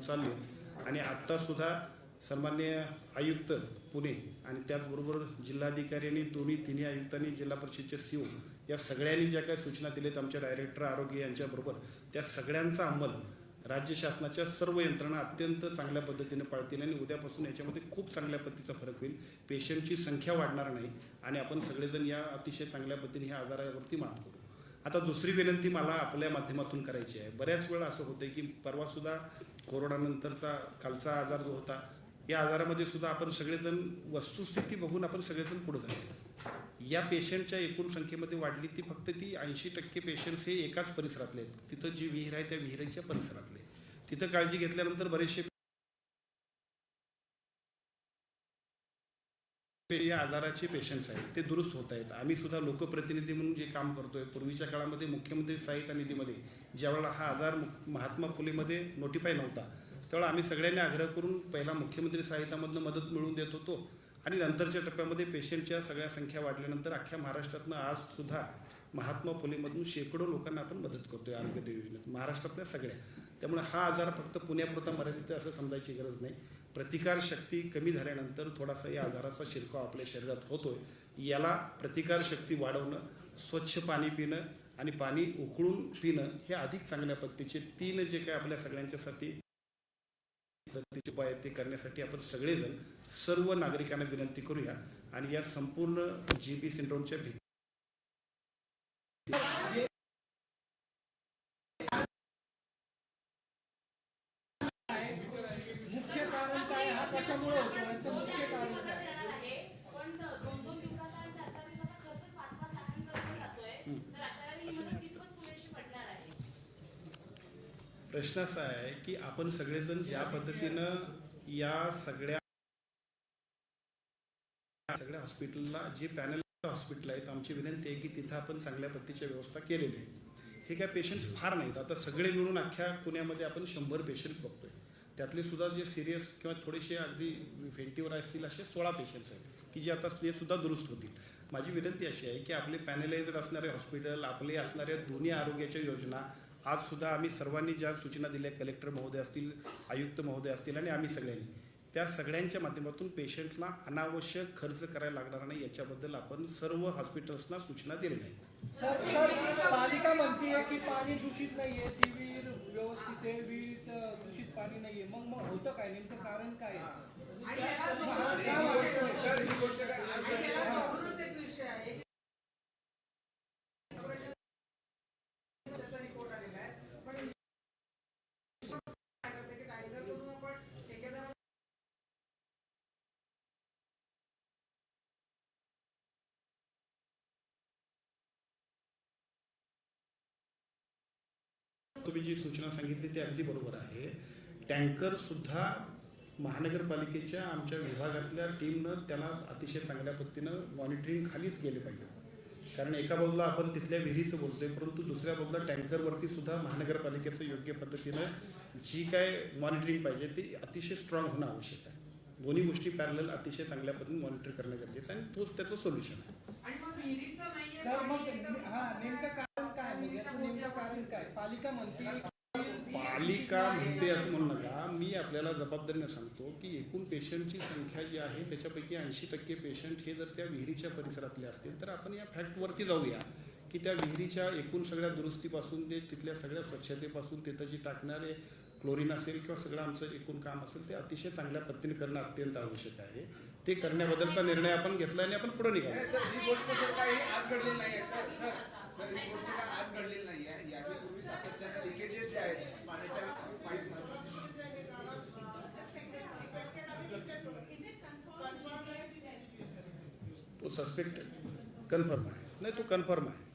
चालले आणि आत्तासुद्धा सन्मान्य आयुक्त पुणे आणि त्याचबरोबर जिल्हाधिकारी आणि दोन्ही तिन्ही आयुक्तांनी जिल्हा परिषदचे सी या सगळ्यांनी ज्या काही सूचना दिल्यात आमच्या डायरेक्टर आरोग्य यांच्याबरोबर त्या सगळ्यांचा अंमल राज्य शासनाच्या सर्व यंत्रणा अत्यंत चांगल्या पद्धतीने पाळतील आणि उद्यापासून याच्यामध्ये खूप चांगल्या पद्धतीचा फरक होईल. पेशंटची संख्या वाढणार नाही आणि आपण सगळेजण या अतिशय चांगल्या पद्धतीने ह्या आजारावरती मात करू. आता दुसरी विनंती मला आपल्या माध्यमातून करायची आहे. बऱ्याच वेळा असं होतं की परवासुद्धा कोरोनानंतरचा कालचा आजार जो होता या आजारामध्ये सुद्धा आपण सगळेजण वस्तुस्थिती बघून आपण सगळेजण पुढे झाले या पेशंटच्या एकूण संख्येमध्ये वाढली ती फक्त ती ऐंशी टक्के पेशंट्स हे एकाच परिसरातले आहेत. तिथं जी विहीर आहे त्या विहिरीच्या परिसरातले तिथं काळजी घेतल्यानंतर बरेचसे या आजाराचे पेशंट्स आहेत ते दुरुस्त होत आहेत. आम्ही सुद्धा लोकप्रतिनिधी म्हणून जे काम करतोय पूर्वीच्या काळामध्ये मुख्यमंत्री सहायता निधीमध्ये ज्यावेळेला हा आजार मु- महात्मा फुलेमध्ये नोटिफाय नव्हता त्यावेळेला आम्ही सगळ्यांनी आग्रह करून पहिला मुख्यमंत्री सहायतामधनं मदत मिळवून देत होतो आणि नंतरच्या टप्प्यामध्ये पेशंटच्या सगळ्या संख्या वाढल्यानंतर अख्ख्या महाराष्ट्रातनं आज सुद्धा महात्मा फुलेमधून शेकडो लोकांना आपण मदत करतोय आरोग्य योजनेत महाराष्ट्रातल्या सगळ्या. त्यामुळे हा आजार फक्त पुण्यापुरता मर्यादित असं समजायची गरज नाही. प्रतिकारशक्ती कमी झाल्यानंतर थोडासा या आजाराचा शिरकाव आपल्या शरीरात होतोय. याला प्रतिकारशक्ती वाढवणं स्वच्छ पाणी पिणं आणि पाणी उकळून पिणं हे अधिक चांगल्या पद्धतीचे तीन जे काय आपल्या सगळ्यांच्यासाठी पद्धतीचे उपाय आहेत ते करण्यासाठी आपण सगळेजण सर्व नागरिकांना विनंती करूया. आणि या संपूर्ण जी बी सिंड्रोमच्या भीती मुख्य कारण काय हा कशामुळे होतो याचं मुख्य कारण काय आहे पण दोन दोन दिवसाचा आणि चार चार दिवसाचा खर्च पाच पाच लाखांपर्यंत जातोय तर अशा वेळी प्रश्न असा आहे की आपण सगळेजण ज्या पद्धतीनं या सगळ्या सगळ्या हॉस्पिटलला जे पॅनल हॉस्पिटल आहेत आमची विनंती आहे की तिथं आपण चांगल्या पद्धतीच्या व्यवस्था केलेली आहे हे काय पेशंट्स फार नाहीत. आता सगळे मिळून अख्ख्या पुण्यामध्ये आपण शंभर पेशंट्स बघतोय. त्यातले सुद्धा जे सिरियस किंवा थोडेसे अगदी व्हेंटिवर असतील असे सोळा पेशंट्स आहेत. की जे आता ते सुद्धा दुरुस्त होतील. माझी विनंती अशी आहे की आपले पॅनलाइज्ड असणारे हॉस्पिटल आपले असणाऱ्या दोन्ही आरोग्याच्या योजना आज सुद्धा आम्ही सर्वांनी ज्या सूचना दिल्या कलेक्टर महोदय असतील आयुक्त महोदय असतील आणि आम्ही सगळ्यांनी त्या सगळ्यांच्या माध्यमातून पेशंटला अनावश्यक खर्च करायला लागणार नाही. याच्याबद्दल आपण सर्व हॉस्पिटल्सना सूचना दिलेल्या आहेत. पालिका म्हणते की पाणी दूषित नाहीये व्यवस्थित आहे विहिरीत दूषित पाणी नाहीये मग मग होतं काय नेमकं कारण काय आहे याचं? हा, काय वाटतं? आणि याला जोडूनच एक विषय आहे तुम्ही जी सूचना सांगितली ती अगदी बरोबर आहे. टँकर सुद्धा महानगरपालिकेच्या आमच्या विभागातल्या टीमनं त्याला अतिशय चांगल्या पद्धतीनं मॉनिटरिंग खालीच गेले पाहिजे. कारण एका बाजूला आपण तिथल्या विहिरीचं बोलतोय परंतु दुसऱ्या बाजूला टँकरवरती सुद्धा महानगरपालिकेचं योग्य पद्धतीनं जी काय मॉनिटरिंग पाहिजे ती अतिशय स्ट्रॉंग होणं आवश्यक आहे. दोन्ही गोष्टी पॅरल अतिशय चांगल्या पद्धतीने मॉनिटर करणं गरजेचं आहे आणि तोच त्याचं सोल्युशन आहे. पालिका म्हणते पालिका म्हणते असं म्हणू नका. मी आपल्याला जबाबदारीने सांगतो की एकूण पेशंटची संख्या जी आहे त्याच्यापैकी ऐंशी टक्के पेशंट हे जर त्या विहिरीच्या परिसरातले असतील तर आपण या फॅक्टवरती जाऊया की त्या विहिरीच्या एकूण सगळ्या दुरुस्तीपासून ते तिथल्या सगळ्या स्वच्छतेपासून तिथं जी टाकणारे क्लोरीन असेल किंवा सगळं आमचं एकूण काम असेल ते अतिशय चांगल्या पद्धतीने करणं अत्यंत आवश्यक आहे. ते करण्याबद्दलचा निर्णय आपण घेतला आणि आपण पुढे निघालो. सर ही गोष्ट सर काही आज घडलेली नाही आहे सर सर सर ही गोष्ट काय आज घडलेली नाही आहे यापूर्वी सातत्यानं लिकेजेस जे आहेत पाण्याच्या तो सस्पेक्ट कन्फर्म आहे. नाही तो कन्फर्म आहे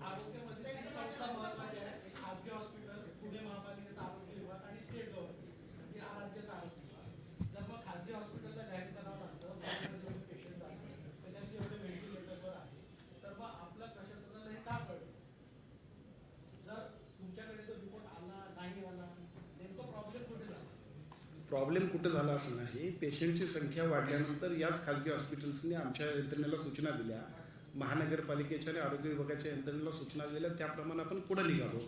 आरोग्यमंत्र्यांची संस्था महत्वाची आहे खासगी हॉस्पिटल पुणे महापालिकेचा आरोग्य विभाग आणि स्टेट गव्हर्नमेंट म्हणजे हा राज्याचा आरोग्य विभाग जर मग खासगी हॉस्पिटलला जाहीर करावं लागतं बाहेर जेवढे पेशंट आहेत तर त्यांचे एवढे व्हेंटिलेटरवर आहे तर मग आपल्या प्रशासनाला हे का कळलं जर तुमच्याकडे तो रिपोर्ट आला नाही आला नेमकं प्रॉब्लेम कुठे झाला प्रॉब्लेम कुठं झाला असं नाही. पेशंटची संख्या वाढल्यानंतर याच खाजगी हॉस्पिटल्सने आमच्या यंत्रणेला सूचना दिल्या. महानगरपालिकेच्या आणि आरोग्य विभागाच्या यंत्रणेला सूचना दिल्या. त्याप्रमाणे आपण पुढे निघालो.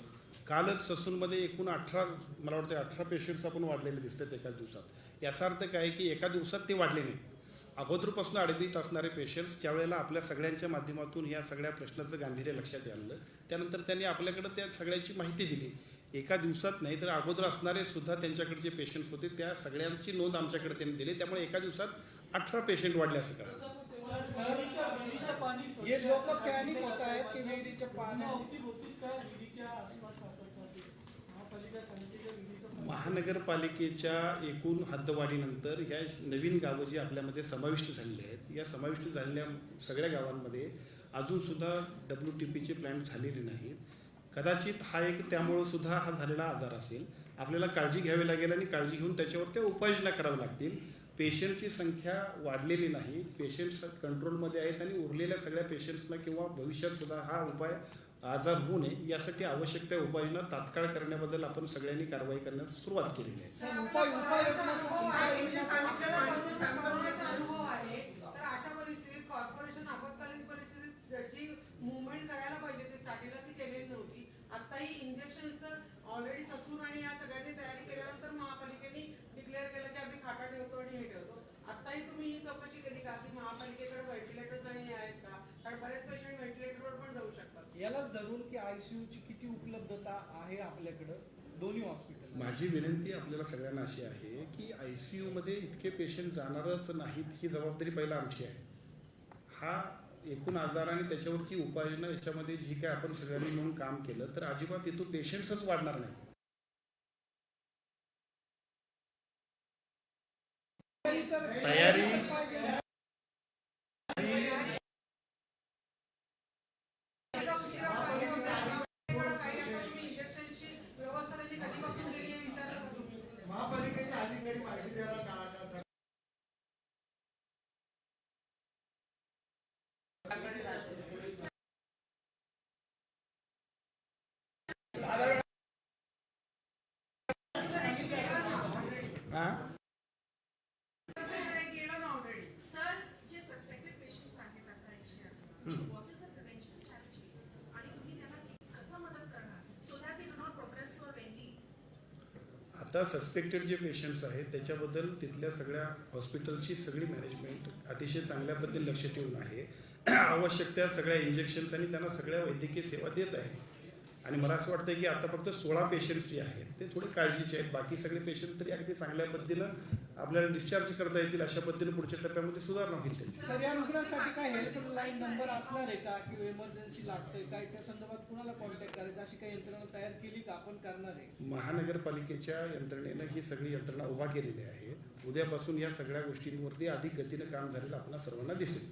कालच ससूनमध्ये एकूण अठरा मला वाटतं अठरा पेशंट्स आपण वाढलेले दिसतात एकाच दिवसात. याचा अर्थ काय की एका दिवसात ते वाढले नाहीत. अगोदरपासून ॲडमिट असणारे पेशंट्स ज्यावेळेला आपल्या सगळ्यांच्या माध्यमातून या सगळ्या प्रश्नाचं गांभीर्य लक्षात आणलं त्यानंतर त्यांनी आपल्याकडं त्या सगळ्याची माहिती दिली. एका दिवसात नाही तर अगोदर असणारे सुद्धा त्यांच्याकडचे पेशंट्स होते. त्या सगळ्यांची नोंद आमच्याकडे त्यांनी दिली. त्यामुळे एका दिवसात अठरा पेशंट वाढले असं महानगरपालिकेच्या एकूण हद्दवाढीनंतर ह्या नवीन गावं जी आपल्यामध्ये समाविष्ट झालेली आहेत या समाविष्ट झालेल्या सगळ्या गावांमध्ये अजूनसुद्धा डब्ल्यू टी पीचे प्लॅन झालेले नाहीत. कदाचित हा एक त्यामुळं सुद्धा हा झालेला आजार असेल. आपल्याला काळजी घ्यावी लागेल आणि काळजी घेऊन त्याच्यावर त्या उपाययोजना कराव्या लागतील. पेशंटची संख्या वाढलेली नाही. पेशंट्स कंट्रोलमध्ये आहेत आणि उरलेल्या सगळ्या पेशंट्सना किंवा भविष्यात सुद्धा हा उपाय आजार होऊ नये यासाठी आवश्यक त्या उपाययोजना तात्काळ करण्याबद्दल आपण सगळ्यांनी कारवाई करण्यास सुरुवात केलेली आहे सर, उपाय उपाययोजना अनुभव आहे आपल्याला करोना- करोनाचा अनुभव आहे तर अशा परिस्थितीत कॉर्पोरेशन आपत्कालीन परिस्थितीत ज्याची मुवमेंट करायला पाहिजे ती स्टार्टिंगला ती केलेली नव्हती आताही इंजेक्शनचं ऑलरेडी ससून आणि या सगळ्यांनी तयारी केल्यानंतर महापालिकेने डिक्लेअर केलं की आम्ही खाटा ठेवतो आणि हे ठेवतो आताही तुम्ही ही चौकशी केली का? की महापालिकेकडे व्हेंटिलेटर्स आणि हे आहेत का? कारण बरेच पेशंट व्हेंटिलेटरवर पण जाऊ शकतात. यालाच धरून की आयसीयू ची किती उपलब्धता आहे आपल्याकडं? दोन्ही हॉस्पिटल माझी विनंती आपल्याला सगळ्यांना अशी आहे की आय सी यूमध्ये इतके पेशंट जाणारच नाहीत ही जबाबदारी पहिला आमची आहे. हा एकूण आजार आणि त्याच्यावरची उपाययोजना याच्यामध्ये जी काय आपण सगळ्यांनी मिळून काम केलं तर अजिबात इथून पेशंट्सच वाढणार नाही तयारी एका उशिरा काही होता, एवढं काही आता तुम्ही इंजेक्शनची व्यवस्था त्यांनी कधीपासून केली आहे विचारलं का तुम्ही महापालिकेचे अधिकारी माहिती द्यायला टाळतात हा तसं एक केलं ना ऑलरेडी सर जे सस्पेक्टेड पेशंट्स आहेत आता एकशे अठरा what is the prevention strategy आणि तुम्ही त्यांना कि- कसं मदत करणार so that they do not progress to a vanity आता सस्पेक्टेड जे पेशंट्स आहेत त्याच्याबद्दल तिथल्या सगळ्या हॉस्पिटलची सगळी मॅनेजमेंट अतिशय चांगल्या पद्धतीने लक्ष ठेवून आहे. आवश्यक त्या सगळ्या इंजेक्शन्स आणि त्यांना सगळ्या वैद्यकीय सेवा देत आहे. आणि मला असं वाटतं की आता फक्त सोळा पेशंट्स जे आहेत ते थोडे काळजीचे आहेत. बाकी सगळे पेशंट तरी अगदी चांगल्या पद्धतीनं आपल्याला डिस्चार्ज करता येतील अशा पद्धतीने पुढच्या टप्प्यामध्ये सुधारणा होईल त्याची. सर या रुग्णासाठी काय हेल्पलाईन नंबर असणार आहे का? किंवा इमर्जन्सी लागतंय काय? त्या संदर्भात कुणाला कॉन्टॅक्ट करायचा? अशी काही यंत्रणा तयार केली का? आपण करणार आहे. महानगरपालिकेच्या यंत्रणेनं ही सगळी यंत्रणा उभा केलेली आहे. उद्यापासून या सगळ्या गोष्टींवरती अधिक गतीनं काम झालेलं आपल्या सर्वांना दिसेल.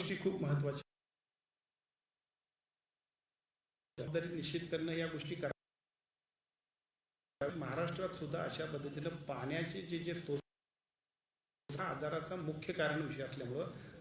गोष्टी खूप महत्त्वाच्या जबाबदारी निश्चित करणं या गोष्टी करा. महाराष्ट्रात सुद्धा अशा पद्धतीनं पाण्याचे जे जे स्त्रोत हा आजाराचा मुख्य कारण विषय असल्यामुळं